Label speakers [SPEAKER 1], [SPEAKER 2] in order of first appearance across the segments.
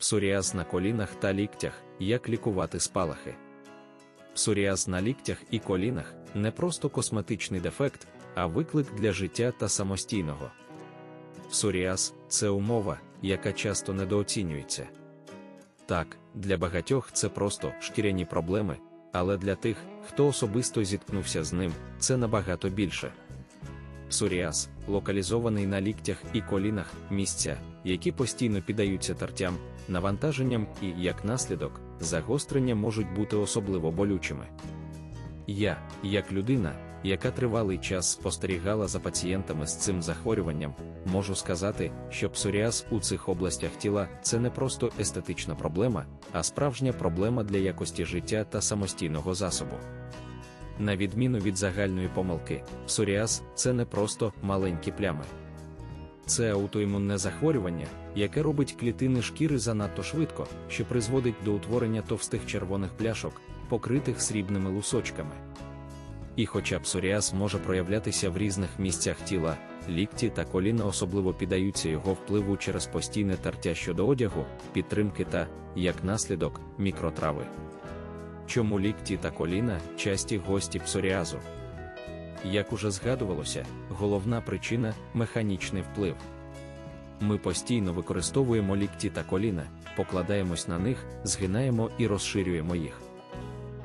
[SPEAKER 1] Псоріаз на колінах та ліктях, як лікувати спалахи. Псоріаз на ліктях і колінах не просто косметичний дефект, а виклик для життя та самостійного. Псоріаз це умова, яка часто недооцінюється. Так, для багатьох це просто шкіряні проблеми, але для тих, хто особисто зіткнувся з ним, це набагато більше. Псоріаз, локалізований на ліктях і колінах місця, які постійно піддаються тертям, навантаженням і, як наслідок, загострення можуть бути особливо болючими. Я, як людина, яка тривалий час спостерігала за пацієнтами з цим захворюванням, можу сказати, що псоріаз у цих областях тіла це не просто естетична проблема, а справжня проблема для якості життя та самостійного засобу. На відміну від загальної помилки, псоріаз це не просто маленькі плями. Це аутоімунне захворювання, яке робить клітини шкіри занадто швидко, що призводить до утворення товстих червоних пляшок, покритих срібними лусочками. І хоча псоріаз може проявлятися в різних місцях тіла, лікті та коліна особливо піддаються його впливу через постійне тертя щодо одягу, підтримки та, як наслідок, мікротрави. Чому лікті та коліна часті гості псоріазу? Як уже згадувалося, головна причина механічний вплив. Ми постійно використовуємо лікті та коліна, покладаємось на них, згинаємо і розширюємо їх.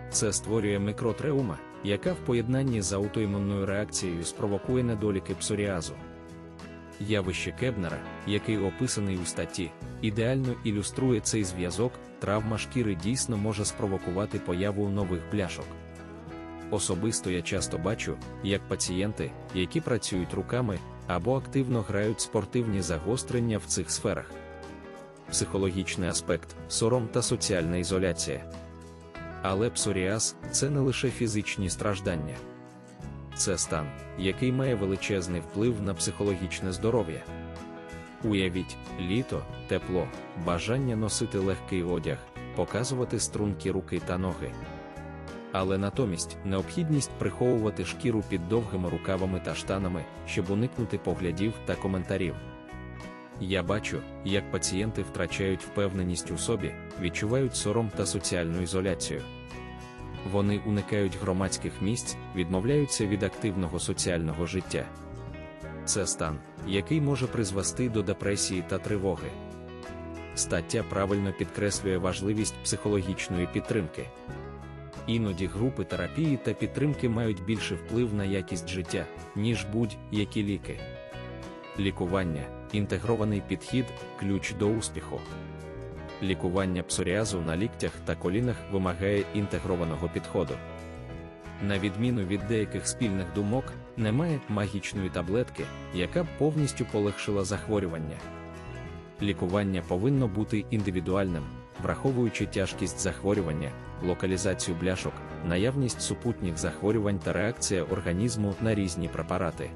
[SPEAKER 1] Це створює мікротреума, яка в поєднанні з аутоімунною реакцією спровокує недоліки псоріазу. Явище Кебнера, який описаний у статті, ідеально ілюструє цей зв'язок, травма шкіри дійсно може спровокувати появу нових пляшок. Особисто я часто бачу, як пацієнти, які працюють руками або активно грають спортивні загострення в цих сферах. Психологічний аспект, сором та соціальна ізоляція. Але псоріаз це не лише фізичні страждання. Це стан, який має величезний вплив на психологічне здоров'я. Уявіть, літо, тепло, бажання носити легкий одяг, показувати стрункі руки та ноги. Але натомість необхідність приховувати шкіру під довгими рукавами та штанами, щоб уникнути поглядів та коментарів. Я бачу, як пацієнти втрачають впевненість у собі, відчувають сором та соціальну ізоляцію. Вони уникають громадських місць, відмовляються від активного соціального життя. Це стан, який може призвести до депресії та тривоги. Стаття правильно підкреслює важливість психологічної підтримки. Іноді групи терапії та підтримки мають більший вплив на якість життя, ніж будь-які ліки. Лікування, інтегрований підхід, ключ до успіху. Лікування псоріазу на ліктях та колінах вимагає інтегрованого підходу. На відміну від деяких спільних думок, немає магічної таблетки, яка б повністю полегшила захворювання. Лікування повинно бути індивідуальним, враховуючи тяжкість захворювання, локалізацію бляшок, наявність супутніх захворювань та реакція організму на різні препарати.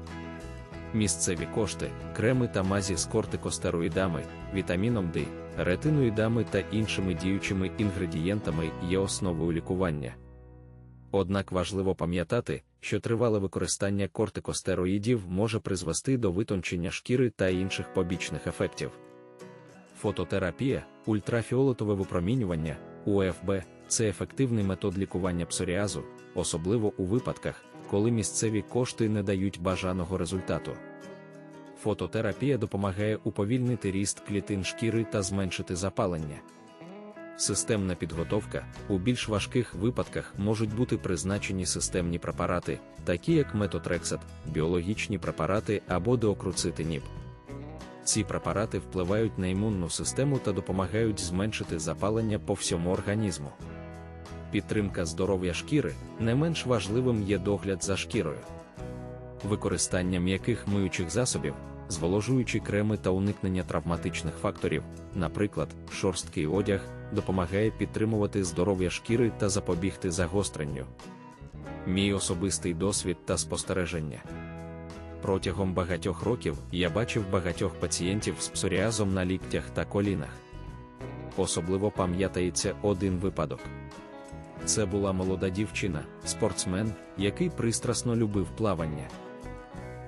[SPEAKER 1] Місцеві кошти, креми та мазі з кортикостероїдами, вітаміном D, ретиноїдами та іншими діючими інгредієнтами є основою лікування. Однак важливо пам'ятати, що тривале використання кортикостероїдів може призвести до витончення шкіри та інших побічних ефектів. Фототерапія, ультрафіолетове випромінювання, УФБ це ефективний метод лікування псоріазу, особливо у випадках, коли місцеві кошти не дають бажаного результату. Фототерапія допомагає уповільнити ріст клітин шкіри та зменшити запалення. Системна підготовка у більш важких випадках можуть бути призначені системні препарати, такі як метотрексат, біологічні препарати або деокруцитиніб. Ці препарати впливають на імунну систему та допомагають зменшити запалення по всьому організму. Підтримка здоров'я шкіри не менш важливим є догляд за шкірою. Використання м'яких миючих засобів, зволожуючі креми та уникнення травматичних факторів, наприклад, шорсткий одяг, допомагає підтримувати здоров'я шкіри та запобігти загостренню. Мій особистий досвід та спостереження. Протягом багатьох років я бачив багатьох пацієнтів з псоріазом на ліктях та колінах. Особливо пам'ятається один випадок. Це була молода дівчина, спортсмен, який пристрасно любив плавання.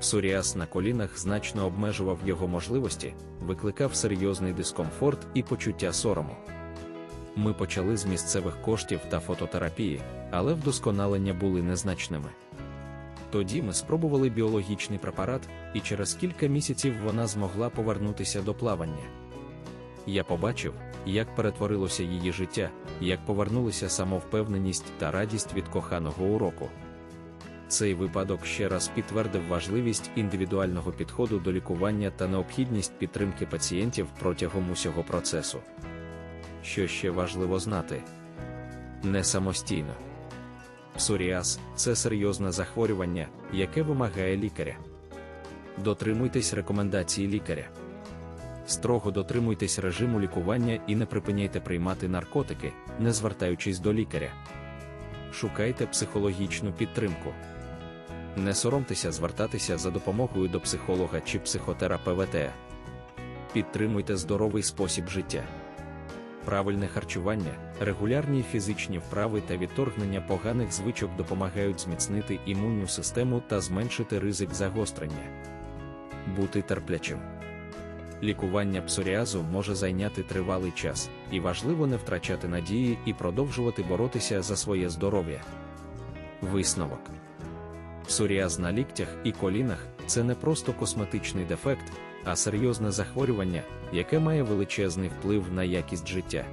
[SPEAKER 1] Псоріаз на колінах значно обмежував його можливості, викликав серйозний дискомфорт і почуття сорому. Ми почали з місцевих коштів та фототерапії, але вдосконалення були незначними. Тоді ми спробували біологічний препарат, і через кілька місяців вона змогла повернутися до плавання. Я побачив, як перетворилося її життя, як повернулися самовпевненість та радість від коханого уроку. Цей випадок ще раз підтвердив важливість індивідуального підходу до лікування та необхідність підтримки пацієнтів протягом усього процесу. Що ще важливо знати? Не самостійно. Псоріаз це серйозне захворювання, яке вимагає лікаря. Дотримуйтесь рекомендацій лікаря. Строго дотримуйтесь режиму лікування і не припиняйте приймати наркотики, не звертаючись до лікаря. Шукайте психологічну підтримку. Не соромтеся звертатися за допомогою до психолога чи психотерапевта. Підтримуйте здоровий спосіб життя. Правильне харчування, регулярні фізичні вправи та відторгнення поганих звичок допомагають зміцнити імунну систему та зменшити ризик загострення. Бути терплячим. Лікування псоріазу може зайняти тривалий час, і важливо не втрачати надії і продовжувати боротися за своє здоров'я. Висновок Псоріаз на ліктях і колінах це не просто косметичний дефект, а серйозне захворювання, яке має величезний вплив на якість життя.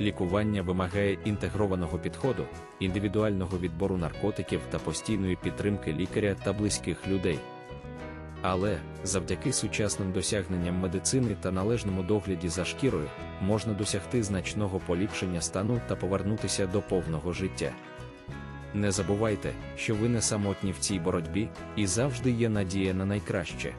[SPEAKER 1] Лікування вимагає інтегрованого підходу, індивідуального відбору наркотиків та постійної підтримки лікаря та близьких людей. Але завдяки сучасним досягненням медицини та належному догляді за шкірою можна досягти значного поліпшення стану та повернутися до повного життя. Не забувайте, що ви не самотні в цій боротьбі, і завжди є надія на найкраще.